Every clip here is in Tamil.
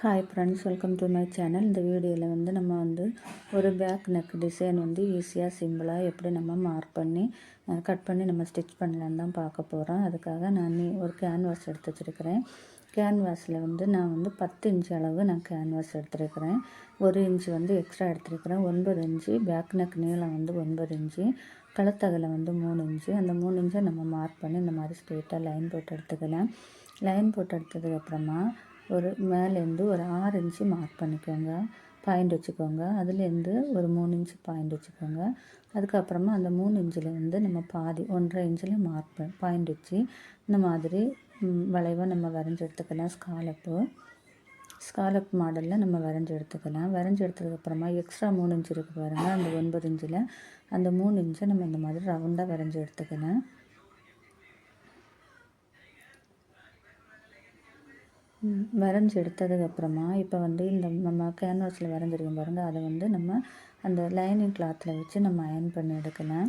Hi friends welcome to my channel இந்த வீடியோவில் வந்து நம்ம வந்து ஒரு பேக் நெக் டிசைன் வந்து ஈஸியாக சிம்பிளாக எப்படி நம்ம மார்க் பண்ணி கட் பண்ணி நம்ம ஸ்டிச் பண்ணலான்னு தான் பார்க்க போகிறோம் அதுக்காக நான் நீ ஒரு கேன்வாஸ் எடுத்து வச்சுருக்கிறேன். கேன்வாஸில் வந்து நான் வந்து பத்து இன்ச்சு அளவு நான் கேன்வாஸ் எடுத்துருக்கிறேன். ஒரு இன்ச் வந்து எக்ஸ்ட்ரா எடுத்துருக்கிறேன். ஒன்பது இன்ச்சு பேக் நெக் நீளம் வந்து ஒன்பது இன்ச்சு கழுத்தகலை வந்து மூணு இன்ச்சு. அந்த மூணு இன்ச்சை நம்ம மார்க் பண்ணி இந்த மாதிரி ஸ்ட்ரெயிட்டாக லைன் போட்டு எடுத்துக்கலாம். லைன் போட்டு எடுத்ததுக்கப்புறமா ஒரு மேலேருந்து ஒரு ஆறு இன்ச்சு மார்க் பண்ணிக்கோங்க. பாயிண்ட் வச்சுக்கோங்க. அதுலேருந்து ஒரு மூணு இன்ச்சு பாயிண்ட் வச்சுக்கோங்க. அதுக்கப்புறமா அந்த மூணு இன்ச்சில் வந்து நம்ம பாதி ஒன்றரை இன்ச்சில் மார்க் பாயிண்ட் வச்சு இந்த மாதிரி வளைவாக நம்ம வரைஞ்சி எடுத்துக்கலாம். ஸ்காலப்பு ஸ்காலப் மாடலில் நம்ம வரைஞ்சி எடுத்துக்கலாம். வரைஞ்சி எடுத்ததுக்கப்புறமா எக்ஸ்ட்ரா மூணு இன்ச்சு இருக்குது பாருங்கள் அந்த ஒன்பது இன்ச்சில் அந்த மூணு இன்ச்சை நம்ம இந்த மாதிரி ரவுண்டாக வரைஞ்சி எடுத்துக்கலாம். வரைஞ்சி எடுத்ததுக்கப்புறமா இப்போ வந்து இந்த நம்ம கேன்வாஸில் வரைஞ்சிருக்கோம் பாருங்கள் அதை வந்து நம்ம அந்த லைனிங் கிளாத்தில் வச்சு நம்ம அயன் பண்ணி எடுக்கலாம்.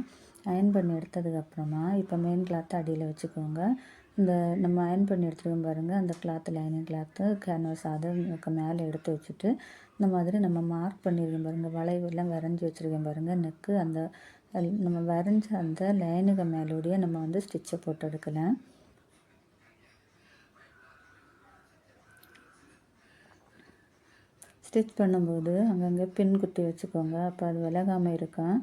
அயன் பண்ணி எடுத்ததுக்கப்புறமா இப்போ மெயின் கிளாத்தை அடியில் வச்சுக்கோங்க. இந்த நம்ம அயன் பண்ணி எடுத்துருக்கோம் பாருங்கள் அந்த கிளாத்து லைனிங் கிளாத்து கேன்வாஸ் அதை மேலே எடுத்து வச்சுட்டு இந்த மாதிரி நம்ம மார்க் பண்ணியிருக்கோம் பாருங்கள் வளைவெல்லாம் வரைஞ்சி வச்சுருக்கோம் பாருங்கள் நெக்கு அந்த நம்ம வரைஞ்ச அந்த லைனுக்கு மேலோடைய நம்ம வந்து ஸ்டிச்சை போட்டு எடுக்கலாம். ஸ்டிச் பண்ணும்போது அங்கங்கே பின் குத்தி வச்சுக்கோங்க. அப்போ அது விலகாமல் இருக்கும்.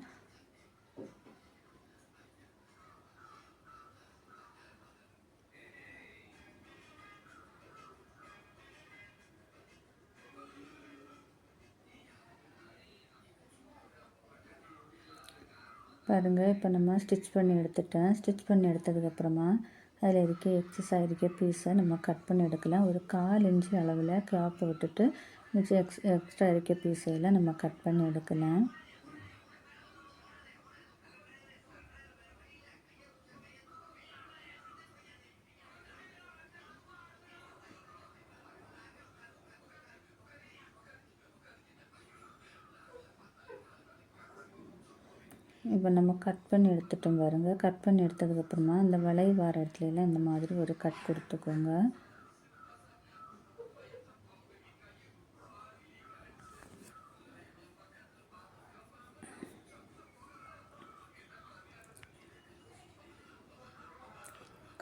பாருங்கள் இப்போ நம்ம ஸ்டிச் பண்ணி எடுத்துட்டேன். ஸ்டிச் பண்ணி எடுத்ததுக்கப்புறமா அதில் இருக்க எக்ஸஸ் ஆகிருக்க பீஸை நம்ம கட் பண்ணி எடுக்கலாம். ஒரு கால் இன்ச்சு அளவில் கேப்பை விட்டுட்டு மிச்சம் எக்ஸ் எக்ஸ்ட்ரா இருக்க பீஸையெல்லாம் நம்ம கட் பண்ணி எடுக்கலாம். இப்போ நம்ம கட் பண்ணி எடுத்துட்டோம் பாருங்கள் கட் பண்ணி எடுத்ததுக்கப்புறமா இந்த வளை வார இடத்துலலாம் இந்த மாதிரி ஒரு கட் கொடுத்துக்கோங்க.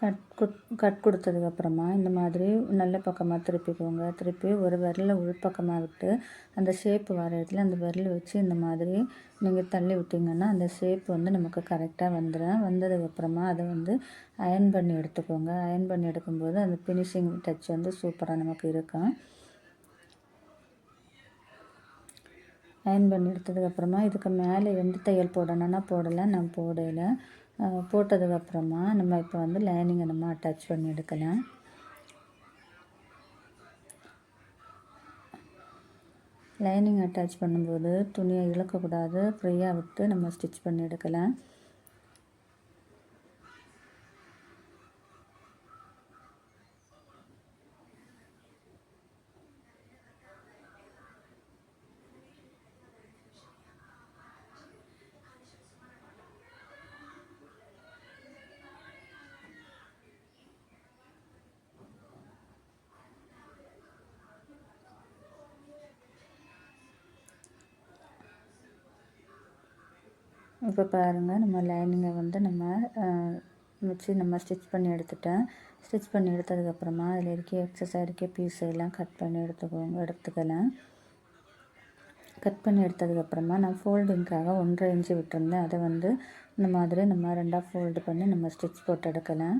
கட் குட் கட் கொடுத்ததுக்கப்புறமா இந்த மாதிரி நல்ல பக்கமாக திருப்பிக்கோங்க. திருப்பி ஒரு விரலை உள்பக்கமாக விட்டு அந்த ஷேப்பு வர இடத்துல அந்த விரல் வச்சு இந்த மாதிரி நீங்கள் தள்ளி விட்டிங்கன்னா அந்த ஷேப் வந்து நமக்கு கரெக்டாக வந்துடும் வந்ததுக்கப்புறமா அதை வந்து அயன் பண்ணி எடுத்துக்கோங்க. அயன் பண்ணி எடுக்கும்போது அந்த ஃபினிஷிங் டச் வந்து சூப்பராக நமக்கு இருக்கும். அயன் பண்ணி எடுத்ததுக்கப்புறமா இதுக்கு மேலே எந்த தையல் போடணும்னா போடலை. நான் போடலை. போட்டதுக்கப்புறமா நம்ம இப்போ வந்து லைனிங்கை நம்ம அட்டாச் பண்ணி எடுக்கலாம். லைனிங் அட்டாச் பண்ணும்போது துணியை இழுக்கக்கூடாது ஃப்ரீயாக விட்டு நம்ம ஸ்டிச் பண்ணி எடுக்கலாம். இப்போ பாருங்கள் நம்ம லைனிங்கை வந்து நம்ம வச்சு நம்ம ஸ்டிச் பண்ணி எடுத்துட்டேன். ஸ்டிச் பண்ணி எடுத்ததுக்கப்புறமா அதில் இருக்க எக்ஸஸாக இருக்க பீஸ் எல்லாம் கட் பண்ணி எடுத்துக்கோங்க எடுத்துக்கலாம். கட் பண்ணி எடுத்ததுக்கப்புறமா நான் ஃபோல்டிங்க்காக ஒன்றரை இன்ச்சு விட்டுருந்தேன். அதை வந்து இந்த மாதிரி நம்ம ரெண்டாக ஃபோல்டு பண்ணி நம்ம ஸ்டிச் போட்டு எடுக்கலாம்.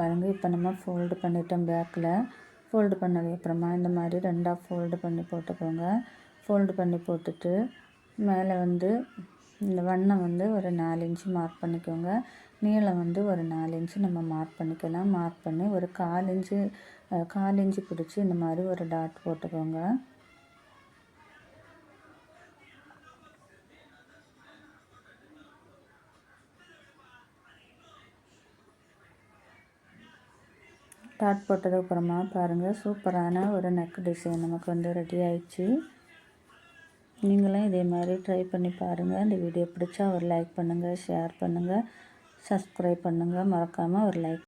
பாருங்கள் இப்போ நம்ம ஃபோல்டு பண்ணிட்டோம் பேக்கில் ஃபோல்டு பண்ணதுக்கப்புறமா இந்த மாதிரி ரெண்டாக ஃபோல்டு பண்ணி போட்டுக்கோங்க. ஃபோல்டு பண்ணி போட்டுட்டு மேலே வந்து இந்த வண்ணம் வந்து ஒரு நாலு இன்ச்சு மார்க் பண்ணிக்கோங்க. நீளம் வந்து ஒரு நாலு இன்ச்சு நம்ம மார்க் பண்ணிக்கலாம். மார்க் பண்ணி ஒரு கால் இன்ச்சு கால் இன்ச்சு பிடிச்சி இந்த மாதிரி ஒரு டாட் போட்டுக்கோங்க. டாட் போட்டதுக்கப்புறமா பாருங்கள் சூப்பரான ஒரு நெக் டிசைன் நமக்கு வந்து ரெடி ஆயிடுச்சு. நீங்களும் இதே மாதிரி ட்ரை பண்ணி பாருங்கள் இந்த வீடியோ பிடிச்சா ஒரு லைக் பண்ணுங்கள் ஷேர் பண்ணுங்கள் சப்ஸ்கிரைப் பண்ணுங்கள் மறக்காமல் ஒரு லைக்